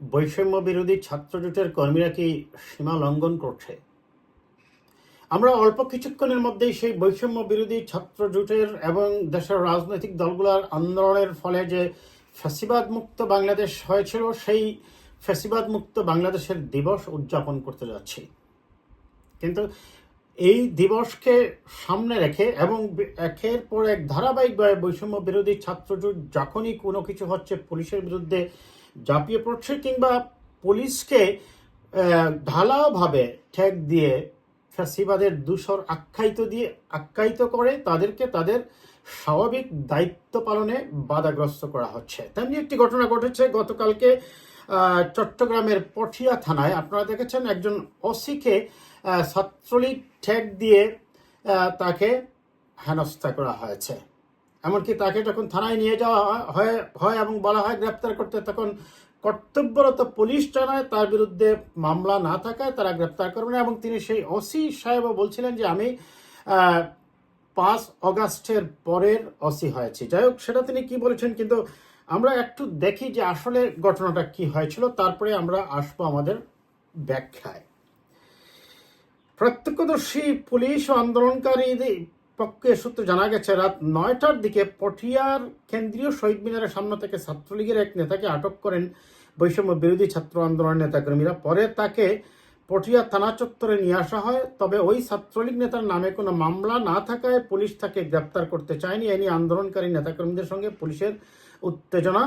বৈষম্য বিরোধী ছাত্র জোটের কর্মীরা কি সীমা লঙ্ঘন করছে? আমরা অল্প কিছুক্ষণের মধ্যেই সেই বৈষম্য বিরোধী ছাত্র জোটের এবং দেশের রাজনৈতিক দলগুলোর আন্দোলনের ফলে যে ফ্যাসিবাদ মুক্ত বাংলাদেশ হয়েছিল, সেই ফ্যাসিবাদ মুক্ত বাংলাদেশের দিবস উদযাপন করতে যাচ্ছি। কিন্তু এই দিবসকে সামনে রেখে এবং একের পর এক ধারাবাহিকভাবে বৈষম্য বিরোধী ছাত্রজোট যখনই কোনো কিছু হচ্ছে, পুলিশের বিরুদ্ধে ঝাঁপিয়ে পড়ছে কিংবা পুলিশকে ঢালাওভাবে ঠেক দিয়ে ফ্যাসিবাদের দূষর আখ্যায়িত দিয়ে আখ্যায়িত করে তাদেরকে তাদের স্বাভাবিক দায়িত্ব পালনে বাধাগ্রস্ত করা হচ্ছে। তেমনি একটি ঘটনা ঘটেছে গতকালকে চট্টগ্রামের পটিয়া থানায়। আপনারা দেখেছেন একজন অসিকে ছাত্রলীগ ঠেক দিয়ে তাকে হেনস্থা করা হয়েছে। এমনকি তাকে যখন থানায় নিয়ে যাওয়া হয় হয় এবং বলা হয় গ্রেপ্তার করতে, তখন কর্তব্যরত পুলিশ জানায় তার বিরুদ্ধে মামলা না থাকায় তারা গ্রেপ্তার করবে না এবং তিনি সেই ওসি সাহেবও বলছিলেন যে আমি পাঁচ অগাস্টের পরের অসি হয়েছি। যাই হোক, সেটা তিনি কি বলেছেন কিন্তু আমরা একটু দেখি যে আসলে ঘটনাটা কি হয়েছিল, তারপরে আমরা আসব আমাদের ব্যাখ্যায়। প্রত্যক্ষদর্শী পুলিশ ও আন্দোলনকারীদের পক্ষে সূত্রে জানা গেছে, রাত নয়টার দিকে পটিয়ার কেন্দ্রীয় শহীদ মিনারের সামনে থেকে ছাত্রলীগের এক নেতাকে আটক করেন বৈষম্য বিরোধী ছাত্র আন্দোলনের নেতাকর্মীরা। পরে তাকে পটিয়া থানা চত্বরে নিয়ে আসা হয়, তবে ওই ছাত্রলীগ নেতার নামে কোনো মামলা না থাকায় পুলিশ তাকে গ্রেপ্তার করতে চায়নি। এ নিয়ে আন্দোলনকারী নেতাকর্মীদের সঙ্গে পুলিশের উত্তেজনা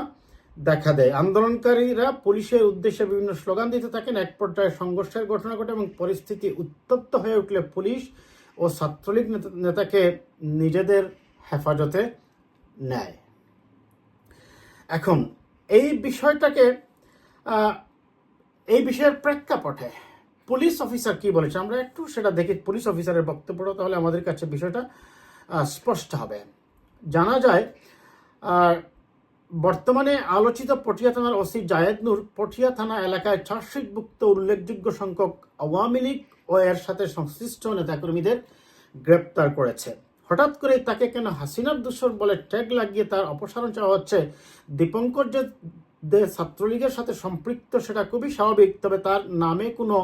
দেখা দেয়। আন্দোলনকারীরা পুলিশের উদ্দেশ্যে বিভিন্ন স্লোগান দিতে থাকেন। এক পর্যায়ে সংঘর্ষের ঘটনা ঘটে এবং পরিস্থিতি উত্তপ্ত হয়ে উঠলে পুলিশ ও ছাত্রলীগ নেতা- নেতাকে নিজেদের হেফাজতে নেয়। এখন এই বিষয়টাকে এই বিষয়ের প্রেক্ষাপটে পুলিশ অফিসার কি বলেছে? আমরা একটু সেটা দেখি, পুলিশ অফিসারের বক্তব্যটা, তাহলে আমাদের কাছে বিষয়টা স্পষ্ট হবে। জানা যায় বর্তমানে আলোচিত পটিয়া থানার ওসি জায়েদ নূর, পটিয়া থানা এলাকায় চার্জশিটভুক্ত উল্লেখযোগ্য সংখ্যক আওয়ামী লীগ ও এর সাথে সংশ্লিষ্ট নেতাকর্মীদের গ্রেপ্তার করেছে। হঠাৎ করে তাকে কেন হাসিনার দূষর বলে ট্যাগ লাগিয়ে তার অপসারণ চাওয়া হচ্ছে? দীপঙ্কর যে ছাত্রলীগের সাথে সম্পৃক্ত, সেটা খুবই স্বাভাবিক, তবে তার নামে কোনো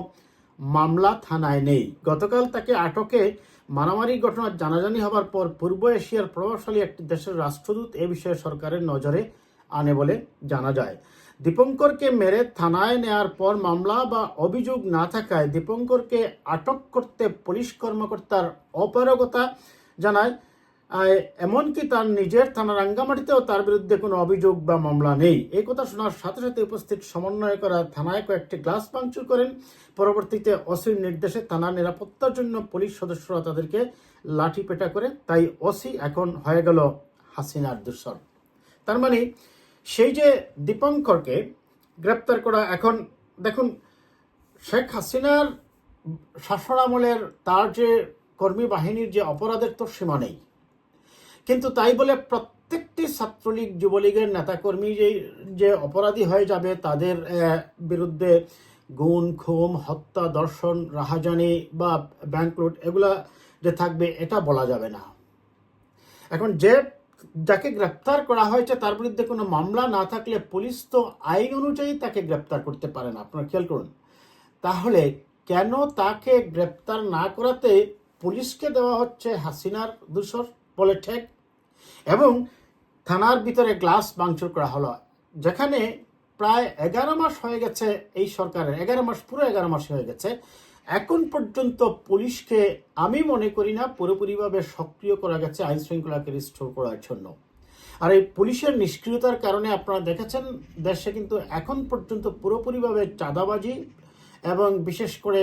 মামলা থানায় নেই। গতকাল তাকে আটকে মারামারি ঘটনা জানাজানি হবার পর পূর্ব এশিয়ার প্রভাবশালী একটি দেশের রাষ্ট্রদূত এ বিষয়ে সরকারের নজরে আনে বলে জানা যায়। দীপঙ্করকে মেরে থানায় নেয়ার পর মামলা বা অভিযোগ না থাকায় দীপঙ্করকে আটক করতে পুলিশ কর্মকর্তার অপারগতা জানায়। এমনকি তার নিজের থানা রাঙ্গামাটিতেও তার বিরুদ্ধে কোনো অভিযোগ বা মামলা নেই। এই কথা শোনার সাথে সাথে উপস্থিত সমন্বয় করা থানায় কয়েকটি গ্লাস ভাঙচুর করেন। পরবর্তীতে অসির নির্দেশে থানার নিরাপত্তার জন্য পুলিশ সদস্যরা তাদেরকে লাঠি পেটা করে। তাই অসি এখন হয়ে গেল হাসিনার দূষণ। তার মানে সেই যে দীপঙ্করকে গ্রেপ্তার করা এখন, দেখুন, শেখ হাসিনার শাসনামলের তার যে কর্মী বাহিনীর যে অপরাধের তো সীমা নেই। কিন্তু তাই বলে প্রত্যেকটি ছাত্রলীগ, যুবলীগের নেতাকর্মী যে যে অপরাধী হয়ে যাবে, তাদের বিরুদ্ধে গুণ খুম হত্যা দর্শন রাহাজানি বা ব্যাংক লুট, এগুলা যে থাকবে, এটা বলা যাবে না। এখন যে যাকে গ্রেপ্তার করা হয়েছে, তার বিরুদ্ধে কোনো মামলা না থাকলে পুলিশ তো আইন অনুযায়ী তাকে গ্রেপ্তার করতে পারে না। আপনারা খেয়াল করুন। তাহলে কেন তাকে গ্রেপ্তার না করাতে পুলিশকে দেওয়া হচ্ছে হাসিনার দূষর বলে ঠেক? এবং থানার ভিতরে গ্লাস ভাঙচুর করা হলো। যেখানে প্রায় এগারো মাস হয়ে গেছে এই সরকারের, এগারো মাস, পুরো এগারো মাস হয়ে গেছে। এখন পর্যন্ত পুলিশকে আমি মনে করি না পুরোপুরিভাবে সক্রিয় করা গেছে আইন শৃঙ্খলাকে রিস্টোর করার জন্য। আর এই পুলিশের নিষ্ক্রিয়তার কারণে আপনারা দেখেছেন, দেশে কিন্তু এখন পর্যন্ত পুরোপুরিভাবে চাঁদাবাজি এবং বিশেষ করে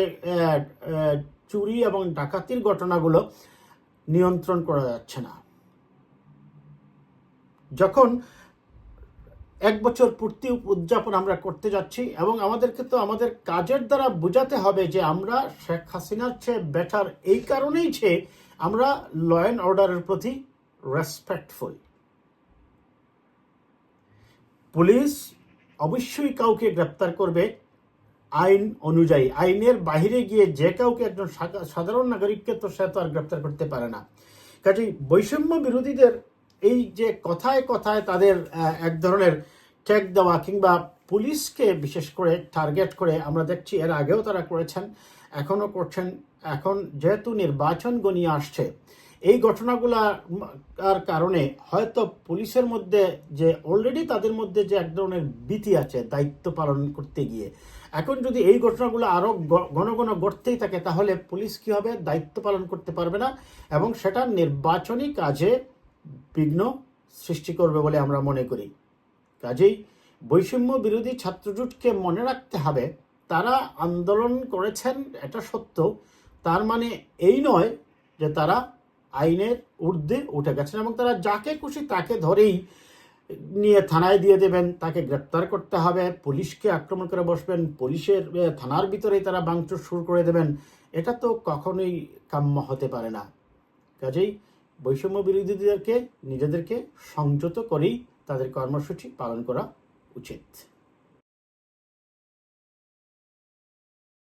চুরি এবং ডাকাতির ঘটনাগুলো নিয়ন্ত্রণ করা যাচ্ছে না। যখন এক বছর পূর্তি উদযাপন আমরা করতে যাচ্ছি এবং আমাদেরকে তো আমাদের কাজের দ্বারা বোঝাতে হবে যে আমরা শেখ হাসিনার চেয়ে বেটার এই কারণেই যে আমরা ল অ্যান্ড অর্ডারের প্রতি রেসপেক্টফুল পুলিশ অবশ্যই কাউকে গ্রেপ্তার করবে আইন অনুযায়ী। আইনের বাইরে গিয়ে যে কাউকে একজন সাধারণ নাগরিককে তো সে তো আর গ্রেপ্তার করতে পারে না। কাজেই বৈষম্য বিরোধীদের এই যে কথায় কথায় তাদের এক ধরনের ট্যাগ দেওয়া কিংবা পুলিশকে বিশেষ করে টার্গেট করে আমরা দেখছি এর আগেও তারা করেছেন, এখনও করছেন। এখন যেহেতু নির্বাচন গনিয়ে আসছে, এই ঘটনাগুলার কারণে হয়তো পুলিশের মধ্যে যে অলরেডি তাদের মধ্যে যে এক ধরনের ভীতি আছে দায়িত্ব পালন করতে গিয়ে, এখন যদি এই ঘটনাগুলো আরও গ- ঘন ঘন ঘটতেই থাকে তাহলে পুলিশ কি হবে? দায়িত্ব পালন করতে পারবে না এবং সেটা নির্বাচনী কাজে বিঘ্ন সৃষ্টি করবে বলে আমরা মনে করি। কাজেই বৈষম্য বিরোধী ছাত্রজোটকে মনে রাখতে হবে, তারা আন্দোলন করেছেন, এটা সত্য, তার মানে এই নয় যে তারা আইনের ঊর্ধ্বে উঠে গেছেন এবং তারা যাকে খুশি তাকে ধরেই নিয়ে থানায় দিয়ে দেবেন, তাকে গ্রেপ্তার করতে হবে, পুলিশকে আক্রমণ করে বসবেন, পুলিশের থানার ভিতরেই তারা বাংচুর শুরু করে দেবেন, এটা তো কখনোই কাম্য হতে পারে না। কাজেই বৈষম্য বিরোধীদেরকে নিজেদেরকে সংযত করেই তাদের কর্মসূচি পালন করা উচিত।